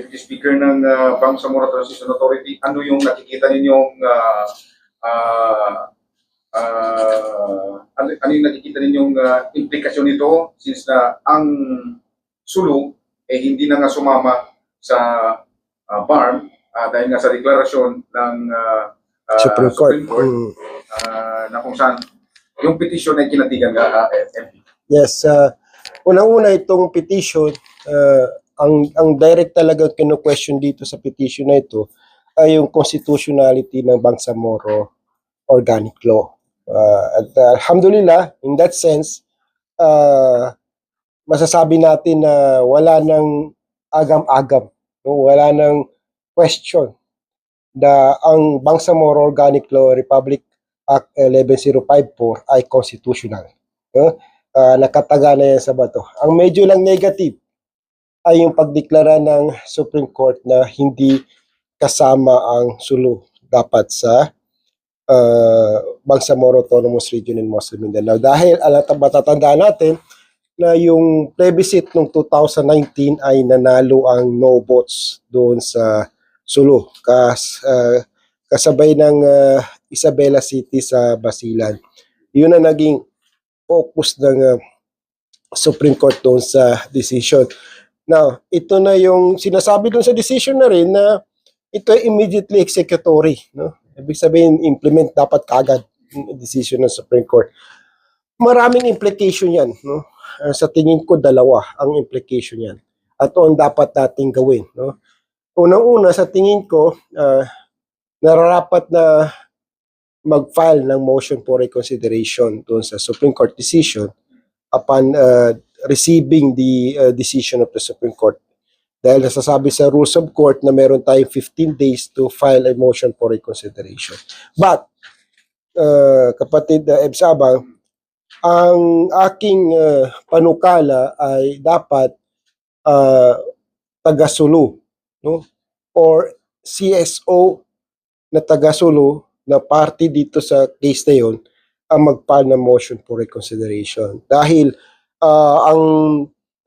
Deputy Speaker ng uh, Bangsamoro Transition Authority, ano yung nakikita ninyong uh, uh, uh, ano, ano yung nakikita ninyong uh, implikasyon nito since na ang Sulu eh hindi na nga sumama sa uh, BARM uh, dahil nga sa deklarasyon ng uh, uh, Supreme Court. Mm. uh, na kung saan yung petition ay kinatigan nga uh, MP. Yes, uh, unang-una itong petition, uh, ang ang direct talaga kino-question dito sa petition na ito ay yung constitutionality ng Bangsamoro Organic Law. Uh, at uh, alhamdulillah, in that sense, uh, masasabi natin na wala nang agam-agam, no? wala nang question na ang Bangsamoro Organic Law Republic Act 11054 ay constitutional. No? uh, nakataga na yan sa bato. Ang medyo lang negative ay yung pagdeklara ng Supreme Court na hindi kasama ang Sulu dapat sa uh, Bangsamoro Autonomous Region in Muslim Mindanao. Dahil alat matatandaan natin na yung plebiscite noong 2019 ay nanalo ang no votes doon sa Sulu kas, uh, kasabay ng uh, Isabela City sa Basilan. Yun ang naging focus ng uh, Supreme Court doon sa decision. Now, ito na yung sinasabi doon sa decision na rin na ito ay immediately executory. No? Ibig sabihin, implement dapat kagad yung decision ng Supreme Court. Maraming implication yan. No? Uh, sa tingin ko, dalawa ang implication yan. At ang dapat nating gawin. No? Unang-una, sa tingin ko, uh, nararapat na mag-file ng motion for reconsideration doon sa Supreme Court decision upon uh, receiving the uh, decision of the Supreme Court. Dahil nasasabi sa rules of court na meron tayong 15 days to file a motion for reconsideration. But, uh, kapatid uh, Eb Sabang, ang aking uh, panukala ay dapat uh, taga-sulu no? or CSO na taga-sulu na party dito sa case na yun ang mag-file ng motion for reconsideration. Dahil uh, ang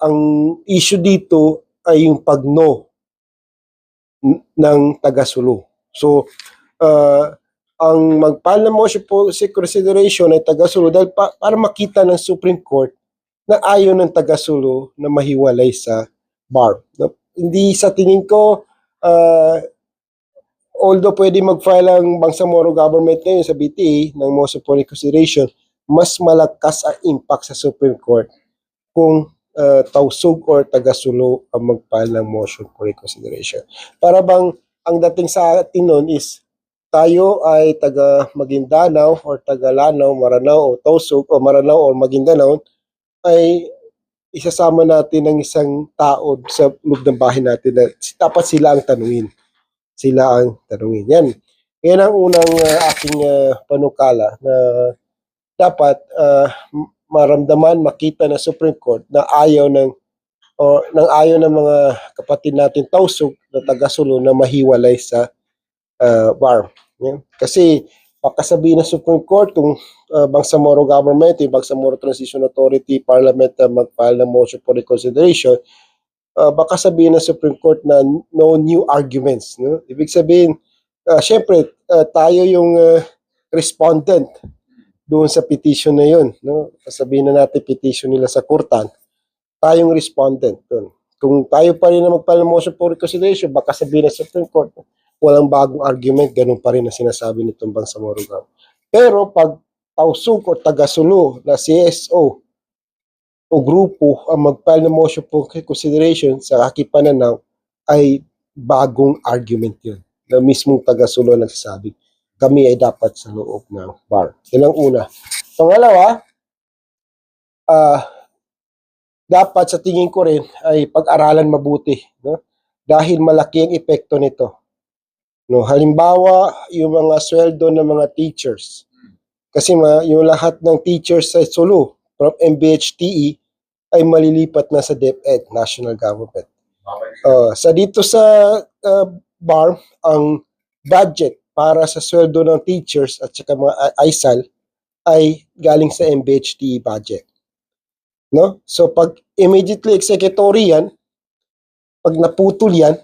ang issue dito ay yung pag-no ng taga-sulu. So, uh, ang mag-file ng motion for reconsideration ay taga-sulu dahil pa, para makita ng Supreme Court na ayaw ng taga-sulu na mahiwalay sa bar. No? Hindi sa tingin ko, uh, although pwede mag-file ang Bangsamoro government ngayon sa BTA ng motion for reconsideration, mas malakas ang impact sa Supreme Court kung uh, tausog or taga-sulo ang mag-file ng motion for reconsideration. Para bang ang dating sa atin nun is tayo ay taga Maguindanao or taga Lanao, Maranao o Tausug o Maranao or Maguindanao ay isasama natin ng isang tao sa loob ng bahay natin na dapat sila ang tanungin sila ang tanungin. Yan. Yan ang unang uh, aking uh, panukala na dapat uh, maramdaman, makita ng Supreme Court na ayaw ng o ng ayaw ng mga kapatid natin tausog na taga-sulo na mahiwalay sa uh, bar. Yan. Kasi pakasabihin ng Supreme Court kung uh, Bangsamoro government, yung Bangsamoro Transition Authority, Parliament na mag-file ng motion for reconsideration, uh, baka sabihin ng Supreme Court na no new arguments. No? Ibig sabihin, uh, syempre, uh, tayo yung uh, respondent doon sa petition na yun. No? Sabihin na natin petition nila sa kurtan. Tayong respondent doon. Kung tayo pa rin na magpala motion for reconsideration, baka sabihin ng Supreme Court, walang bagong argument, ganun pa rin na sinasabi nitong Bangsamoro Gam. Pero pag tausog o taga-sulo na CSO, o grupo ang mag-file ng motion for consideration sa aking pananaw ay bagong argument yun na mismong taga-sulo nagsasabi kami ay dapat sa loob ng bar. Yan ang una. Pangalawa, uh, dapat sa tingin ko rin ay pag-aralan mabuti. No? Dahil malaki ang epekto nito. No, halimbawa, yung mga sweldo ng mga teachers. Kasi ma, yung lahat ng teachers sa Sulu, from MBHTE, ay malilipat na sa DepEd, National Government. Uh, sa dito sa uh, bar, ang budget para sa sweldo ng teachers at saka mga ISAL ay galing sa MBHT budget. No? So pag immediately executory yan, pag naputol yan,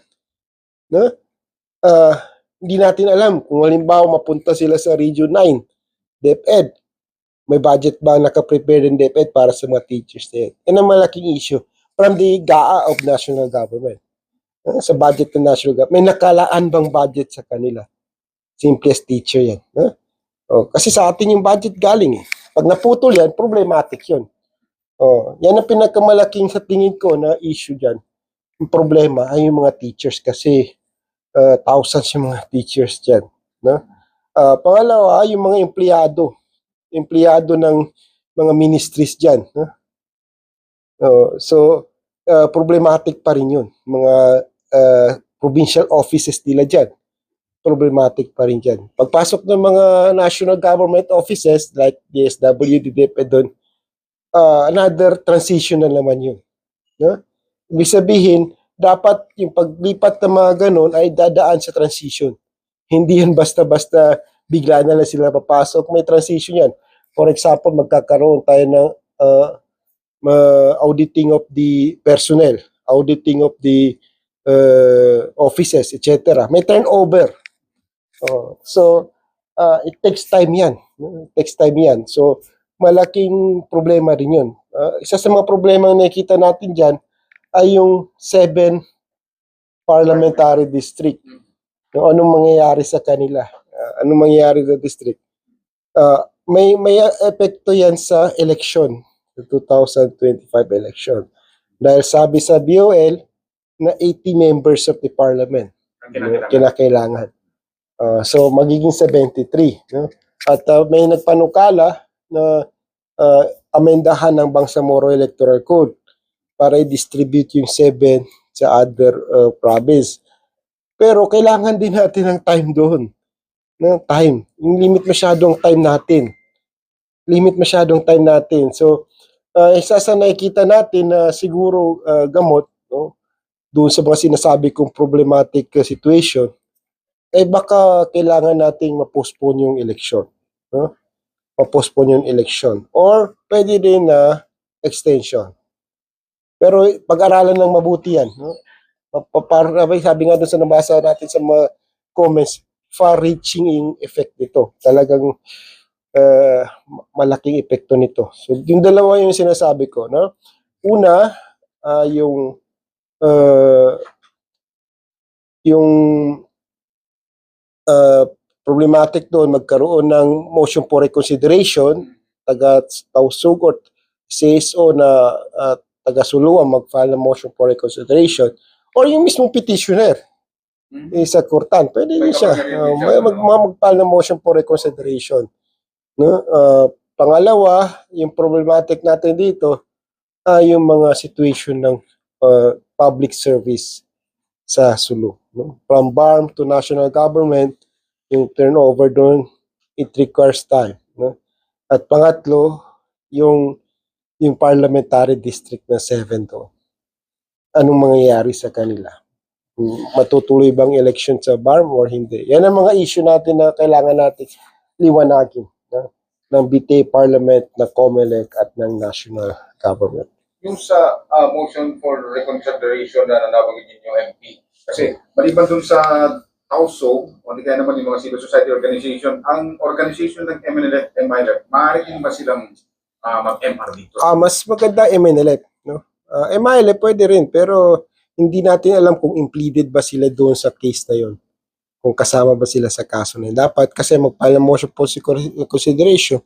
no? Ah, hindi natin alam kung halimbawa mapunta sila sa Region 9, DepEd. May budget ba nakaprepare ng DepEd para sa mga teachers na yan? Yan ang malaking issue from the GAA of national government. Ah, sa budget ng national government, may nakalaan bang budget sa kanila? Simplest teacher yan. no? Oh, kasi sa atin yung budget galing eh. Pag naputol yan, problematic yun. Oh, yan ang pinakamalaking sa tingin ko na issue diyan. Yung problema ay yung mga teachers kasi uh, thousands yung mga teachers diyan, no? Ah, pangalawa, yung mga empleyado, empleyado ng mga ministries diyan, no? Oh, so uh, problematic pa rin 'yun. Mga uh, provincial offices nila diyan. Problematic pa rin diyan. Pagpasok ng mga national government offices like DSWD, DepEd doon, uh, another transition na naman yun. No? Ibig sabihin, dapat yung paglipat ng mga ganun ay dadaan sa transition. Hindi yan basta-basta bigla na lang sila papasok. May transition yan. For example, magkakaroon tayo ng uh, ma- auditing of the personnel, auditing of the uh, offices, etc. May turnover. Oh, so, uh, it takes time yan. It takes time yan. So, malaking problema rin yun. Ah, isa sa mga problema na nakikita natin dyan ay yung seven parliamentary district. No, anong mangyayari sa kanila? Ah, anong mangyayari sa district? Ah, may may epekto yan sa election, sa 2025 election. Dahil sabi sa BOL na 80 members of the parliament kinakailangan. kinakailangan. Ah, so magiging 73, no? At ah, may nagpanukala na ah, amendahan ng Bangsamoro Electoral Code para i-distribute yung 7 sa other ah, province. Pero kailangan din natin ng time doon. Ng time. Yung limit masyadong time natin. Limit masyadong time natin. So, ah, isa sa nakikita natin na siguro ah, gamot, no? doon sa mga sinasabi kong problematic ah, situation, eh baka kailangan nating ma-postpone yung election. No? Ma-postpone yung election. Or pwede din na extension. Pero pag-aralan ng mabuti yan. No? Pa- Para, sabi nga doon sa nabasa natin sa mga comments, far-reaching yung effect nito. Talagang uh, malaking epekto nito. So, yung dalawa yung sinasabi ko. No? Una, ah, yung uh, yung uh, problematic doon magkaroon ng motion for reconsideration taga Tausug or CSO na uh, taga Suluan mag-file ng motion for reconsideration or yung mismong petitioner Hmm. eh, sa Kurtan pwede May din siya uh, may mag, mag- mag-file ng motion for reconsideration no Uh, pangalawa yung problematic natin dito ay yung mga situation ng uh, public service sa Sulu. No? From BARM to national government, yung turnover doon, it requires time. No? At pangatlo, yung yung parliamentary district na 7 to. Anong mangyayari sa kanila? Hmm, Matutuloy bang election sa BARM or hindi? Yan ang mga issue natin na kailangan natin liwanagin no? ng BTA Parliament, ng COMELEC at ng national government. Yung sa ah, motion for reconsideration na nabanggit ninyo MP, kasi maliban dun sa TAUSO, o di kaya naman yung mga civil society organization, ang organization ng MNLF, MILF, maaari din ba silang ah, mag-MR dito? Ah, mas maganda MNLF, no? Ah, MILF pwede rin, pero hindi natin alam kung impleaded ba sila doon sa case na yon. Kung kasama ba sila sa kaso na yun. Dapat kasi ng motion for consideration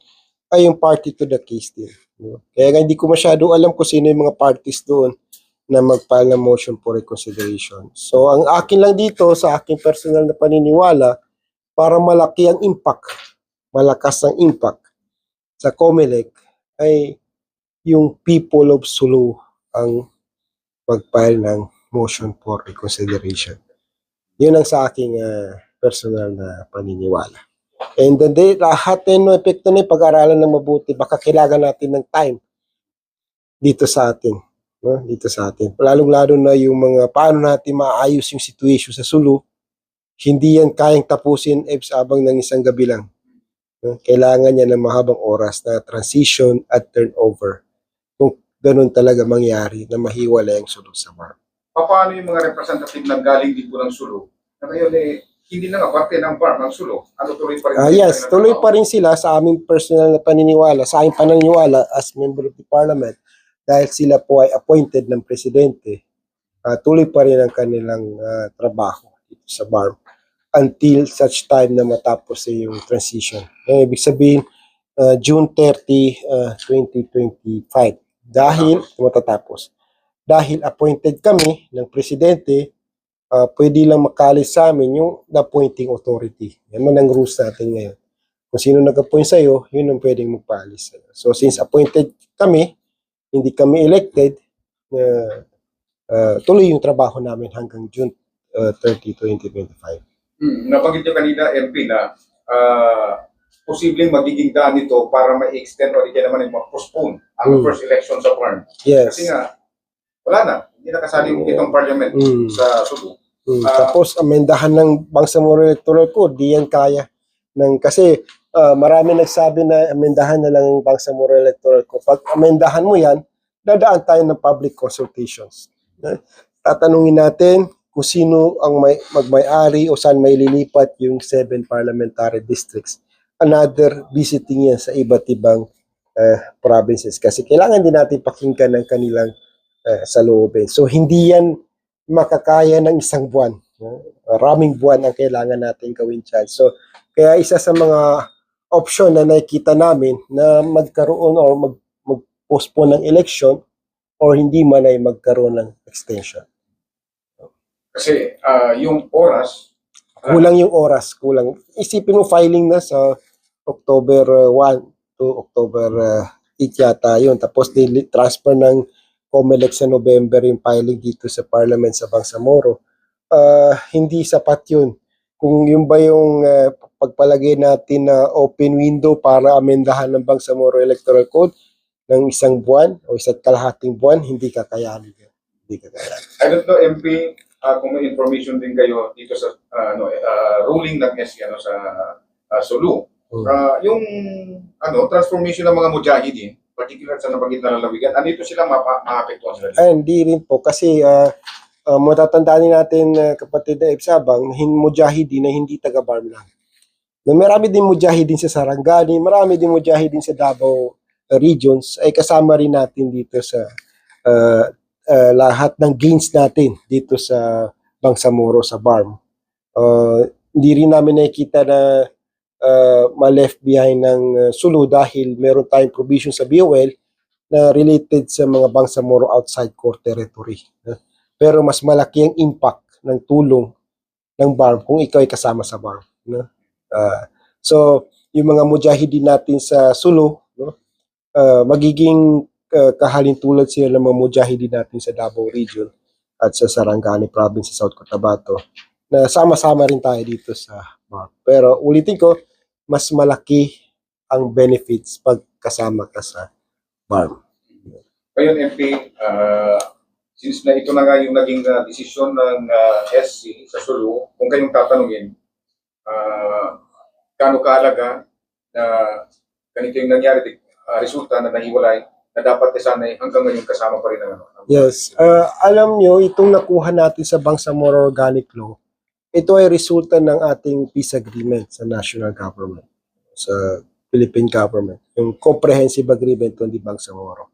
ay yung party to the case din. no? Kaya nga hindi ko masyado alam kung sino yung mga parties doon na mag-file ng motion for reconsideration. So, ang akin lang dito, sa aking personal na paniniwala, para malaki ang impact, malakas ang impact sa COMELEC, ay yung people of Sulu ang mag-file ng motion for reconsideration. Yun ang sa aking ah, personal na paniniwala. And the lahat na yung epekto na pag-aralan ng mabuti, baka kailangan natin ng time dito sa atin. No? Dito sa atin. Lalong-lalo na yung mga paano natin maayos yung situation sa Sulu, hindi yan kayang tapusin EBS abang ng isang gabi lang. No? Kailangan niya ng mahabang oras na transition at turnover. Kung ganun talaga mangyari na mahiwalay ang Sulu sa bar. paano yung mga representative na galing din po ng Sulu, na ngayon eh, hindi na nga parte ng bar ng Sulu, ano tuloy pa rin? Ah, yes, tuloy pa rin sila sa aming personal na paniniwala, sa aming paniniwala as member of the parliament dahil sila po ay appointed ng presidente. ah, tuloy pa rin ang kanilang ah, trabaho dito sa BARM until such time na matapos eh, yung transition. Yung ibig sabihin, ah, June 30, ah, 2025. Dahil, matatapos. Dahil appointed kami ng presidente, ah, pwede lang makalis sa amin yung appointing authority. Yan man ang rules natin ngayon. Kung sino nag-appoint sa'yo, yun ang pwedeng magpaalis sa'yo. So since appointed kami, hindi kami elected, uh, uh, tuloy yung trabaho namin hanggang June uh, 30, 2025. Hmm, nabanggit niyo kanina, MP, na ah, posibleng magiging daan nito para ma-extend o di kaya naman ma-postpone ang Hmm. first election sa farm. Yes. Kasi nga, wala na. Hindi nakasali yung itong parliament Mm. sa Sulu. Mm, Ah. Tapos amendahan ng Bangsamoro Electoral Code, di yan kaya. Ng, kasi ah, marami nagsabi na amendahan na lang ang Bangsamoro Electoral Code. Pag amendahan mo yan, dadaan tayo ng public consultations. Eh, Tatanungin natin kung sino ang may, magmay-ari o saan may lilipat yung seven parliamentary districts. Another visiting yan sa iba't ibang eh, provinces. Kasi kailangan din natin pakinggan ng kanilang eh, saloobin. So hindi yan makakaya ng isang buwan. Maraming buwan ang kailangan natin gawin dyan. So, kaya isa sa mga option na nakikita namin na magkaroon or mag, mag-postpone ng election or hindi man ay magkaroon ng extension. Kasi ah, yung oras, ah, Kulang yung oras, kulang. Isipin mo filing na sa October uh, 1 to October uh, 8 yata yun. Tapos transfer ng COMELEC sa November yung filing dito sa Parliament sa Bangsamoro. Ah, hindi sapat yun. Kung yun ba yung uh, pagpalagay natin na open window para amendahan ng Bangsamoro Electoral Code ng isang buwan o isa't kalahating buwan, hindi kakayanin yun. Hindi kakayanin. I don't know, MP, ah, kung may information din kayo dito sa ah, ano, ah, ruling ng SC ano, sa ah, Sulu. Mm. Ah, yung ano, transformation ng mga mujahideen, particular sa nabanggit na lalawigan, andito sila mapa, maapektuhan sila. Ay, hindi rin po kasi uh, uh, matatandaan din natin uh, kapatid na Sabang na hin na hindi taga Barmlang. Na marami din mujahidin sa Sarangani, marami din mujahidin sa Davao uh, regions ay kasama rin natin dito sa uh, uh, lahat ng gains natin dito sa Bangsamoro sa Barm. Uh, hindi rin namin nakikita na uh, ma-left behind ng uh, Sulu dahil meron tayong provision sa BOL na related sa mga Bangsamoro outside core territory. no? Pero mas malaki ang impact ng tulong ng BARM kung ikaw ay kasama sa BARM. No? Ah, so, yung mga mujahidin natin sa Sulu, no? ah, magiging ah, kahalintulad sila ng mga mujahidin natin sa Davao Region at sa Sarangani Province sa South Cotabato na sama-sama rin tayo dito sa BARM. Pero ulitin ko, mas malaki ang benefits pag kasama ka sa BARM. Ngayon, MP, ah, since na ito na nga yung naging ah, desisyon ng ah, SC sa Sulu, kung kayong tatanungin, ah, kano kahalaga na ganito yung nangyari, ah, resulta na nahiwalay, na dapat eh sana eh, hanggang ngayon kasama pa rin ang ano. Yes. Uh, alam nyo, itong nakuha natin sa Bangsamoro Organic Law, ito ay resulta ng ating peace agreement sa national government, sa Philippine government, yung comprehensive agreement on the Bangsamoro.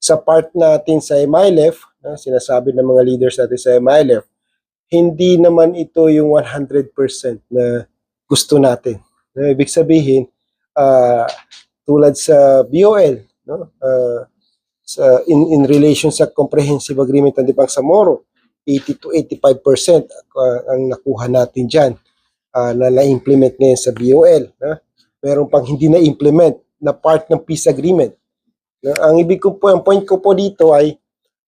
Sa part natin sa MILF, na sinasabi ng mga leaders natin sa MILF, hindi naman ito yung 100% na gusto natin. Na ibig sabihin, ah, tulad sa BOL, no? Ah, sa in in relation sa comprehensive agreement ng Dipang Samoro 80 to 85% uh, ang nakuha natin diyan na na-implement ngayon sa BOL na meron pang hindi na-implement na part ng peace agreement na ang ibig ko po ang point ko po dito ay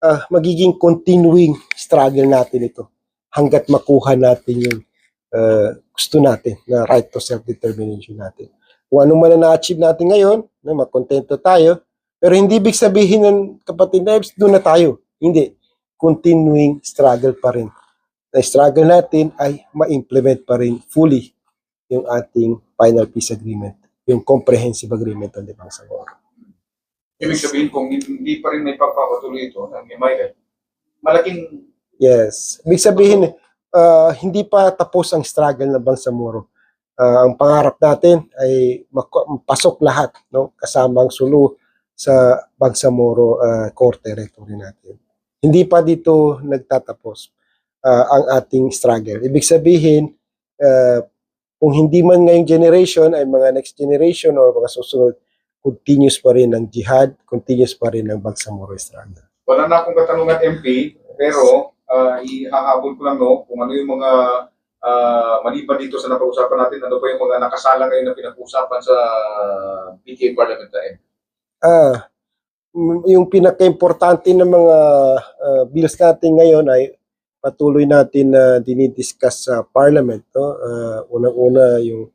ah, magiging continuing struggle natin ito hanggat makuha natin yung ah, gusto natin na right to self-determination natin kung ano man na na-achieve natin ngayon na makontento tayo pero hindi ibig sabihin ng kapatid na Eps, doon na tayo. Hindi. Continuing struggle pa rin. Na struggle natin ay ma-implement pa rin fully yung ating final peace agreement, yung comprehensive agreement on the Bangsamoro. Ibig sabihin kung hindi pa rin may pagpapatuloy ito ng MILF, malaking Yes. Ibig sabihin, ah, hindi pa tapos ang struggle ng Bangsamoro. Ah, ang pangarap natin ay pasok lahat, no? kasama ang Sulu sa Bangsamoro ah, core territory natin. Hindi pa dito nagtatapos ah, ang ating struggle. Ibig sabihin, ah, kung hindi man ngayong generation ay mga next generation or mga susunod, continuous pa rin ang jihad, continuous pa rin ang Bangsamoro struggle. Wala na akong katanungan MP, pero ah, ihahabol ko lang no, kung ano yung mga ah, maliban dito sa napag-usapan natin, ano pa yung mga nakasala ngayon na pinag-usapan sa PTA Parliament na MP. Ah, mm, yung pinaka-importante ng mga ah, bills natin ngayon ay patuloy natin na dinidiscuss sa parliament. No? Ah, unang-una yung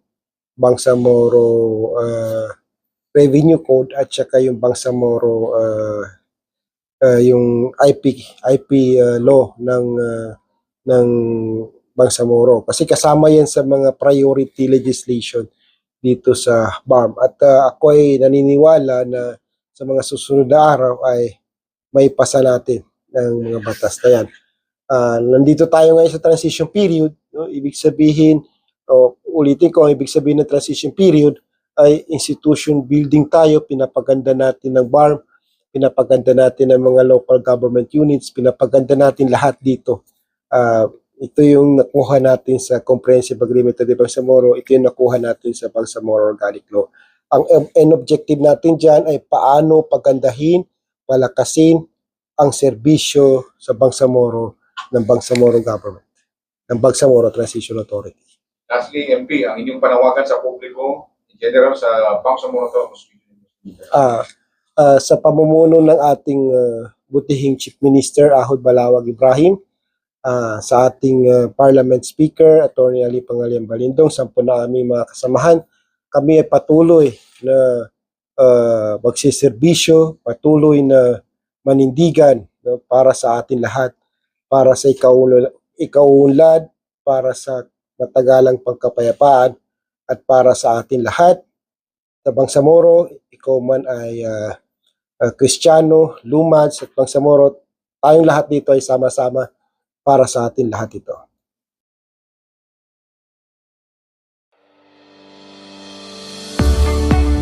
Bangsamoro ah, Revenue Code at saka yung Bangsamoro ah, ah, yung IP IP ah, law ng ah, ng Bangsamoro kasi kasama yan sa mga priority legislation dito sa BARM at ah, ako ay naniniwala na sa mga susunod na araw ay may pasa natin ng mga batas na yan. Ah, nandito tayo ngayon sa transition period, no? ibig sabihin, o ulitin ko, ibig sabihin ng transition period ay institution building tayo, pinapaganda natin ng BARM, pinapaganda natin ng mga local government units, pinapaganda natin lahat dito. Ah, ito yung nakuha natin sa Comprehensive Agreement of Bangsamoro, ito yung nakuha natin sa Bangsamoro Organic Law. Ang end objective natin dyan ay paano pagandahin, palakasin ang serbisyo sa Bangsamoro ng Bangsamoro Government, ng Bangsamoro Transition Authority. Lastly, MP, ang inyong panawagan sa publiko, general sa Autonomous Region. Ah, ah, sa pamumuno ng ating ah, butihing Chief Minister Ahod Balawag Ibrahim, ah, sa ating ah, Parliament Speaker, Attorney Ali Pangalian Balindong, sampu na aming mga kasamahan, kami ay patuloy na ah, magsiservisyo, patuloy na manindigan no, para sa atin lahat, para sa ikaunlad, ikaunlad para sa matagalang pagkapayapaan at para sa atin lahat. Sa Bangsamoro, ikaw man ay ah, ah, Kristiyano, Lumads at Bangsamoro, tayong lahat dito ay sama-sama para sa atin lahat ito.